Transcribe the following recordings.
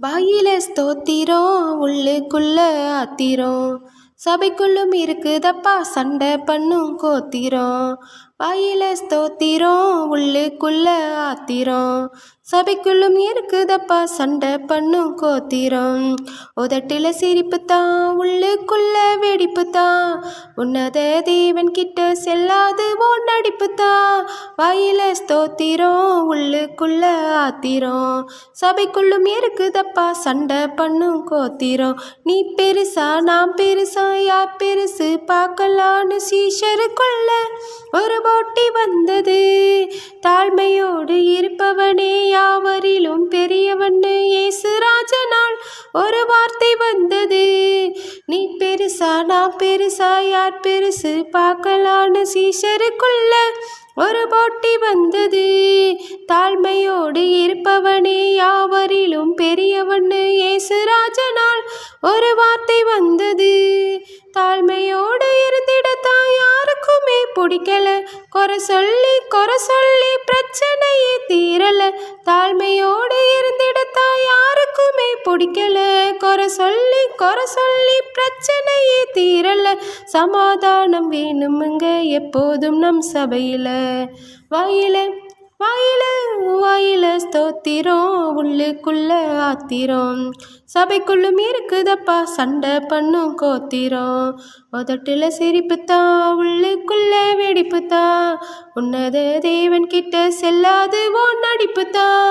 வாயில ஸ்தோத்திரம் உள்ளுக்குள்ள ஆத்திரம் சபைக்குள்ளும் இருக்குதப்பா சண்டை பண்ணும் கோத்திரம் வாயில ஸ்தோத்திரம் உள்ளுக்குள்ள ஆத்திரம். சபைக்குள்ளும் இருக்குதப்பா சண்டை பண்ணும் கோத்திரம். உதட்டில சிரிப்பு தான் உள்ளுக்குள்ள வெடிப்பு தான் உன்னத தேவன் கிட்ட செல்லாது ஓ நடிப்பு தான் வாயில ஸ்தோத்திரம் உள்ளுக்குள்ள ஆத்திரம். சபைக்குள்ளும் இருக்குதப்பா சண்டை பண்ணும் கோத்திரம். நீ பெருசா நான் பெருசா யார் பெருசு பார்க்கலான்னு சீஷருக்குள்ள ஒரு போட்டி வந்தது. தாழ்மையோடு இருப்பவனே யாவரிலும் பெரியவன் இயேசுராஜனால் ஒரு வார்த்தை வந்தது. நீ பெருசா நான் பெருசா யார் பெருசு பார்க்கலான்னு சீஷருக்குள்ள ஒரு போட்டி வந்தது. தாழ்மையோடு இருப்பவனே யாவரிலும் பெரியவன்னு இயேசுராஜனால் ஒரு வார்த்தை வந்தது. தாழ்மையோடு இருந்திடத்தான் யாரு பிடிக்கல. குறை சொல்லி குறை சொல்லி பிரச்சனையே தீரல. தாழ்மையோடு இருந்திடத்தா யாருக்குமே பிடிக்கல. குறை சொல்லி குறை சொல்லி பிரச்சனையே தீரல. சமாதானம் வேணுமுங்க எப்போதும் நம் சபையில். வாயில வாயில வாயில ஸ்தோத்திரம் உள்ளுக்குள்ள ஆத்திரம். சபைக்குள்ளும் இருக்குதப்பா சண்டை பண்ணும் கோத்திரம். உதட்டுல சிரிப்பு தான் உள்ளுக்குள்ள வெடிப்பு தான் உன்னத தேவன் கிட்ட செல்லாது ஓ நடிப்பு தான்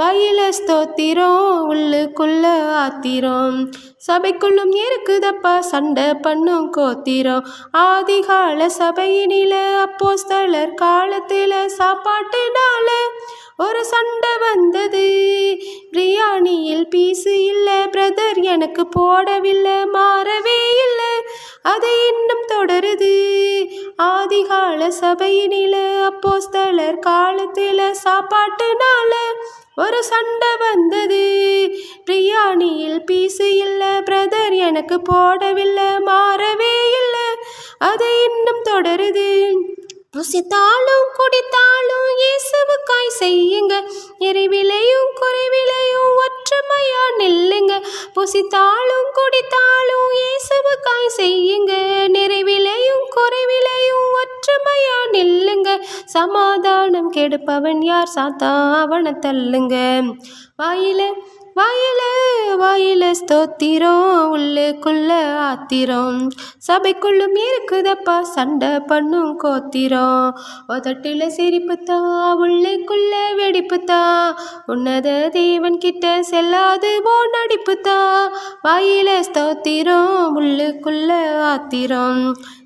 வாயில ஸ்தோத்திரம் உள்ளுக்குள்ள ஆத்திரம். சபைக்குள்ளும் இருக்குதப்பா சண்டை பண்ணும் கோத்திரம் ஆதிகால சபையினில அப்போஸ்தலர் காலத்தில் சாப்பாட்டுனால ஒரு சண்டை வந்தது. பிரியாணியில் பீஸு இல்லை பிரதர் எனக்கு போடவில்லை மாறவே இல்லை. அது இன்னும் தொடருது. ஆதிகால சபையினில அப்போஸ்தலர் காலத்தில் சாப்பாட்டுனால ஒரு சண்டை வந்தது. பிரியா பீஸு இல்லை பிரதர் எனக்கு போடவில்லை மாறவே இல்லை. அது இன்னும் தொடருது. புசித்தாலும் குடித்தாலும் இயேசுவுக்காய் செய்யுங்க. எரிவிலையும் குறைவிலையும் ஒற்றுமையா நில்லுங்க. புசித்தாலும் குடித்தாலும் இயேசுவுக்காய் செய்யுங்க. நிறைவிலையும் குறைவிலையும் ஒற்றுமையா நில்லுங்க. சமாதானம் கெடுப்பவன் யார்? சாத்தா அவனை தள்ளுங்க. வாயில வாயில வாயில ஸ்தோத்திரம் உள்ளுக்குள்ள ஆத்திரம். சபைக்குள்ளும் இருக்குதப்பா சண்டை பண்ணும் கோத்திரம். உதட்டில சிரிப்பு தான் உள்ளுக்குள்ள வெடிப்பு தான் உன்னத தேவன் கிட்ட செல்லாது போ நடிப்பு தான் வாயில ஸ்தோத்திரம் உள்ளுக்குள்ள ஆத்திரம்.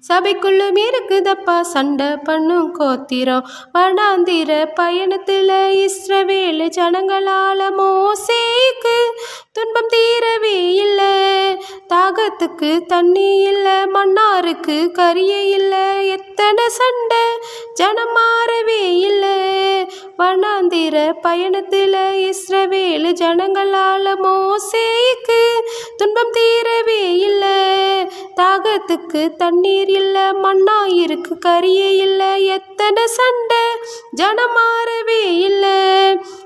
சபைக்குள்ளும் இருக்குதப்பா சண்டை பண்ணும் கோத்திரம். வனாந்திர பயணத்தில் இஸ்ரவேல் ஜனங்களால மோசேக்கு துன்பம் தீரவே இல்லை. தாகத்துக்கு தண்ணி இல்லை மன்னாருக்கு கரிய இல்லை. எத்தனை சண்டை ஜனம் மாறவே இல்லை. வனாந்திர பயணத்தில் இஸ்ரவேல் ஜனங்களால மோசேக்கு துன்பம் தீரவே தாகத்துக்கு தண்ணீர் இல்லை மண்ணா இருக்கு கரியே இல்லை எத்தனை சண்டை ஜனமாறவே இல்லை.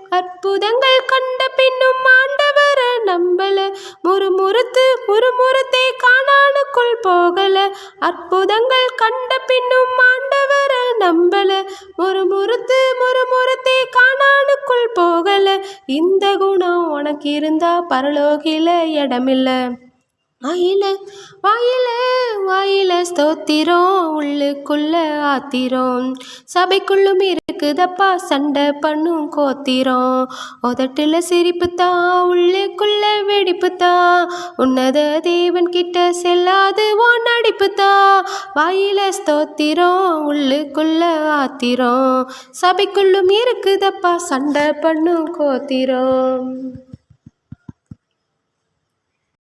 அற்புதங்கள் கண்ட பின்னும் ஆண்டவர நம்பல முறுமுறுத்து முறுமுறுத்தே காணானுக்குள் போகல. அற்புதங்கள் கண்ட பின்னும் ஆண்டவர நம்பல முறுமுறுத்து முறுமுறுத்தே காணானுக்குள் போகல. இந்த குணம் உனக்கு இருந்தா பரலோகில இடமில்லை. வாயில வாயில வாயில ஸ்தோத்திரம் உள்ளுக்குள்ள ஆத்திரம். சபைக்குள்ளும் இருக்குதப்பா சண்டை பண்ணும் கோத்திரம். உதட்டுல சிரிப்பு தான் உள்ளுக்குள்ள வெடிப்பு தான் உன்னத தேவன் கிட்ட செல்லாது ஓ நடிப்பு தான் வாயில ஸ்தோத்திரம் உள்ளுக்குள்ள ஆத்திரம். சபைக்குள்ளும் இருக்குதப்பா சண்டை பண்ணும் கோத்திரம்.